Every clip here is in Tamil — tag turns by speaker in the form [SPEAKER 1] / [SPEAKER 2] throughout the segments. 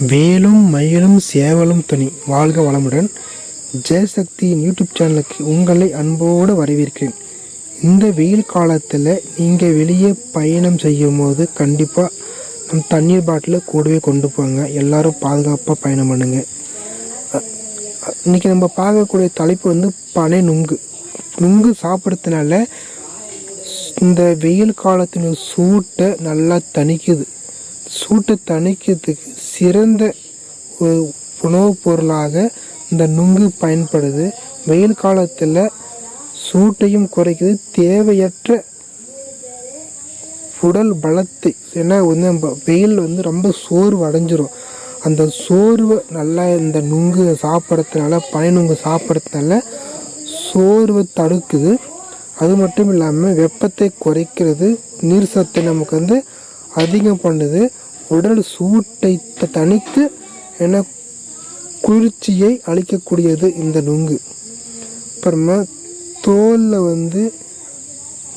[SPEAKER 1] வேலும் மயிலும் சேவலும் துணி. வாழ்க வளமுடன். ஜெயசக்தியின் யூடியூப் சேனலுக்கு உங்களை அன்போடு வரவேற்கிறேன். இந்த வெயில் காலத்தில் நீங்கள் வெளியே பயணம் செய்யும் போது கண்டிப்பாக நம் தண்ணீர் பாட்டிலை கூடவே கொண்டு போங்க. எல்லாரும் பாதுகாப்பாக பயணம் பண்ணுங்க. இன்றைக்கி இன்னைக்கு நம்ம பார்க்கக்கூடிய தலைப்பு வந்து பனை நுங்கு. நுங்கு சாப்பிட்றதுனால இந்த வெயில் காலத்தின் சூட்டை நல்லா தணிக்குது. சூட்டை தணிக்கிறதுக்கு சிறந்த உணவுப் பொருளாக இந்த நுங்கு பயன்படுது. வெயில் காலத்தில் சூட்டையும் குறைக்குது. தேவையற்ற உடல் பலத்தை ஏன்னா வந்து நம்ம வெயில் வந்து ரொம்ப சோர்வு அடைஞ்சிரும். அந்த சோர்வை நல்லா இந்த நுங்கு சாப்பிட்றதுனால பனை நுங்கு சாப்பிட்றதுனால சோர்வை தடுக்குது. அது மட்டும் இல்லாமல் வெப்பத்தை குறைக்கிறது. நீர் சத்தை நமக்கு வந்து அதிகம் பண்ணுது. உடல் சூட்டை தணித்து ஏன்னா குளிர்ச்சியை அளிக்கக்கூடியது இந்த நுங்கு. அப்புறமா தோலில் வந்து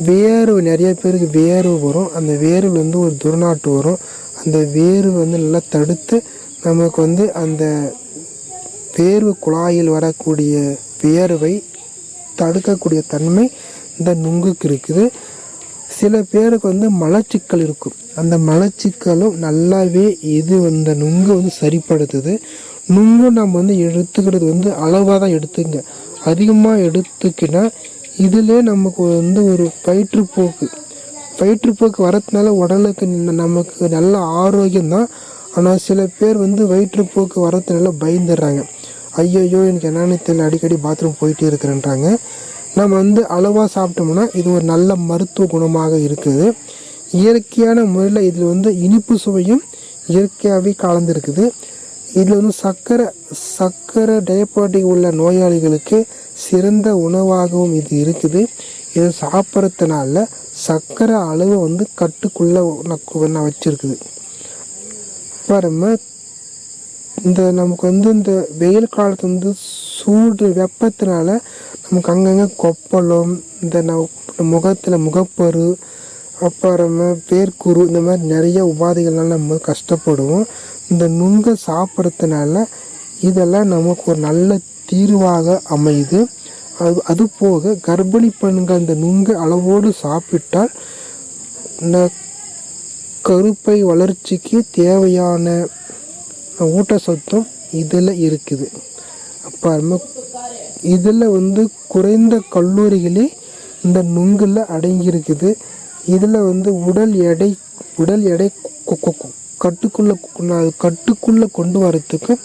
[SPEAKER 1] வேர்வு நிறைய பேருக்கு வேர்வு வரும். அந்த வேர்வில் வந்து ஒரு துர்நாட்டு வரும். அந்த வேர்வை வந்து நல்லா தடுத்து நமக்கு வந்து அந்த வேர்வு குழாயில் வரக்கூடிய வேர்வை தடுக்கக்கூடிய தன்மை இந்த நுங்குக்கு இருக்குது. சில பேருக்கு வந்து மலச்சிக்கல் இருக்கும். அந்த மலச்சிக்கலும் நல்லாவே இது அந்த நுங்கு வந்து சரிப்படுத்துது. நுங்கு நம்ம வந்து எடுத்துக்கிறது வந்து அளவாக தான் எடுத்துங்க. அதிகமாக எடுத்துக்கினா இதிலே நமக்கு வந்து ஒரு வயிற்றுப்போக்கு வயிற்றுப்போக்கு வரதுனால உடலுக்கு நமக்கு நல்ல ஆரோக்கியம் தான். ஆனால் சில பேர் வந்து வயிற்றுப்போக்கு வரதுனால பயந்துடுறாங்க. ஐயோ எனக்கு என்னன்னு தெரியல அடிக்கடி பாத்ரூம் போயிட்டே இருக்கிறேன்றாங்க. நம்ம வந்து அளவாக சாப்பிட்டோம்னா இது ஒரு நல்ல மருத்துவ குணமாக இருக்குது. இயற்கையான முறையில் இதில் வந்து இனிப்பு சுவையும் இயற்கையாகவே கலந்துருக்குது. இதில் வந்து சர்க்கரை சர்க்கரை டயபாட்டிக் உள்ள நோயாளிகளுக்கு சிறந்த உணவாகவும் இது இருக்குது. இதை சாப்பிட்றதுனால சர்க்கரை அளவு வந்து கட்டுக்குள்ளே நான் வச்சுருக்குது. பாருங்க இந்த நமக்கு வந்து இந்த வெயில் காலத்து வந்து சூடு வெப்பத்தினால நமக்கு அங்கங்கே கொப்பளம் இந்த ந- முகத்தில் முகப்பரு அப்புறமா வேர்க்குரு இந்த மாதிரி நிறைய உபாதைகள்லாம் நம்ம கஷ்டப்படுவோம். இந்த நுங்கை சாப்பிட்றதுனால இதெல்லாம் நமக்கு ஒரு நல்ல தீர்வாக அமையுது. அது அது போக கர்ப்பிணி பெண்கள் இந்த நுங்க அளவோடு சாப்பிட்டால் இந்த கருப்பை வளர்ச்சிக்கு தேவையான ஊட்டச்சத்தும் இதில் இருக்குது. அப்புறமா இதில் வந்து குறைந்த கல்லூரிகளே இந்த நுங்கில் அடங்கியிருக்குது. இதில் வந்து உடல் எடை உடல் எடை கொ- கொ- கொ- கட்டுக்குள்ள கொ- கட்டுக்குள்ளே கொண்டு வரத்துக்கு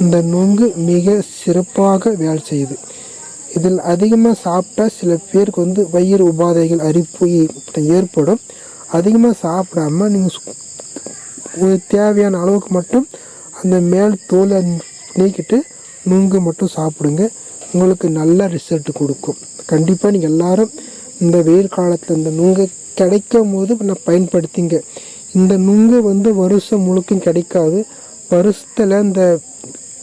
[SPEAKER 1] இந்த நுங்கு மிக சிறப்பாக வேலை செய்யுது. இதில் அதிகமாக சாப்பிட்டா சில பேருக்கு வந்து வயிறு உபாதைகள் அரிப்பு ஏற்படும். அதிகமாக சாப்பிடாம நீங்கள் ஒரு தேவையான அளவுக்கு மட்டும் அந்த மேல் தோலை நீக்கிட்டு நுங்கு மட்டும் சாப்பிடுங்க. உங்களுக்கு நல்ல ரிசல்ட் கொடுக்கும். கண்டிப்பாக நீங்கள் எல்லாரும் இந்த வெயில் காலத்தில் இந்த நுங்கு கிடைக்கும் போது நான் பயன்படுத்திங்க. இந்த நுங்கு வந்து வருஷம் முழுக்கும் கிடைக்காது. வருஷத்தில் இந்த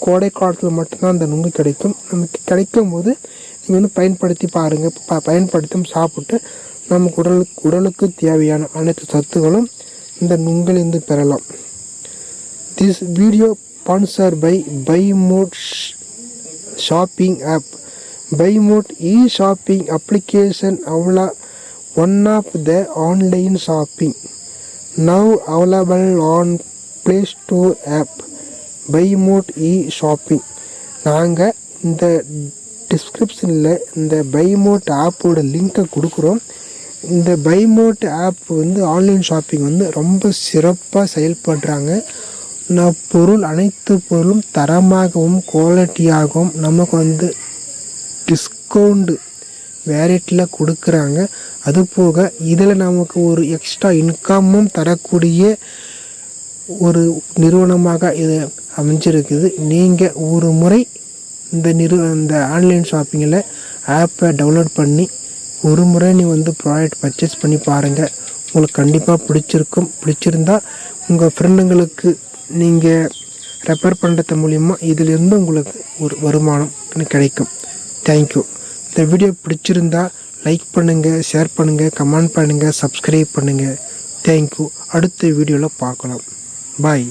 [SPEAKER 1] கோடை காலத்தில் மட்டும்தான் அந்த நுங்கு கிடைக்கும். நமக்கு கிடைக்கும் போது நீங்கள் வந்து பயன்படுத்தி பாருங்கள் ப பயன்படுத்தி சாப்பிட்டு நமக்கு உடலுக்கு உடலுக்கு தேவையான அனைத்து சத்துகளும் இந்த நுங்கிலிருந்து பெறலாம். This video sponsor by by Bymode shopping app Bymode e shopping application அவ்வளோ one of the online shopping now available on Play Store app Bymode e shopping நாங்கள் இந்த டிஸ்கிரிப்ஷனில் இந்த பைமோட் ஆப்போட லிங்க்கை கொடுக்குறோம் இந்த பைமோட் ஆப் வந்து ஆன்லைன் ஷாப்பிங் வந்து ரொம்ப சிறப்பாக செயல்படுறாங்க நான் பொருள் அனைத்து பொருளும் தரமாகவும் குவாலிட்டியாகவும் நமக்கு வந்து டிஸ்கவுண்டு வேரட்டியில் கொடுக்குறாங்க. அது போக இதில் நமக்கு ஒரு எக்ஸ்ட்ரா இன்கம்மும் தரக்கூடிய ஒரு நிறுவனமாக இது அமைஞ்சிருக்குது. நீங்கள் ஒரு முறை இந்த நிறு இந்த ஆன்லைன் ஷாப்பிங்கில் ஆப்பை டவுன்லோட் பண்ணி ஒரு முறை நீ வந்து ப்ராடக்ட் பர்ச்சேஸ் பண்ணி பாருங்கள் உங்களுக்கு கண்டிப்பாக பிடிச்சிருக்கும். பிடிச்சிருந்தா உங்கள் ஃப்ரெண்டுங்களுக்கு நீங்கள் ரெஃபர் பண்ணுறது மூலிமா இதிலிருந்து உங்களுக்கு ஒரு வருமானம் கிடைக்கும். தேங்க்யூ இந்த வீடியோ பிடிச்சிருந்தா லைக் பண்ணுங்கள் ஷேர் பண்ணுங்கள் கமெண்ட் பண்ணுங்கள் சப்ஸ்கிரைப் பண்ணுங்கள் தேங்க்யூ அடுத்த வீடியோவில் பார்க்கலாம். பாய்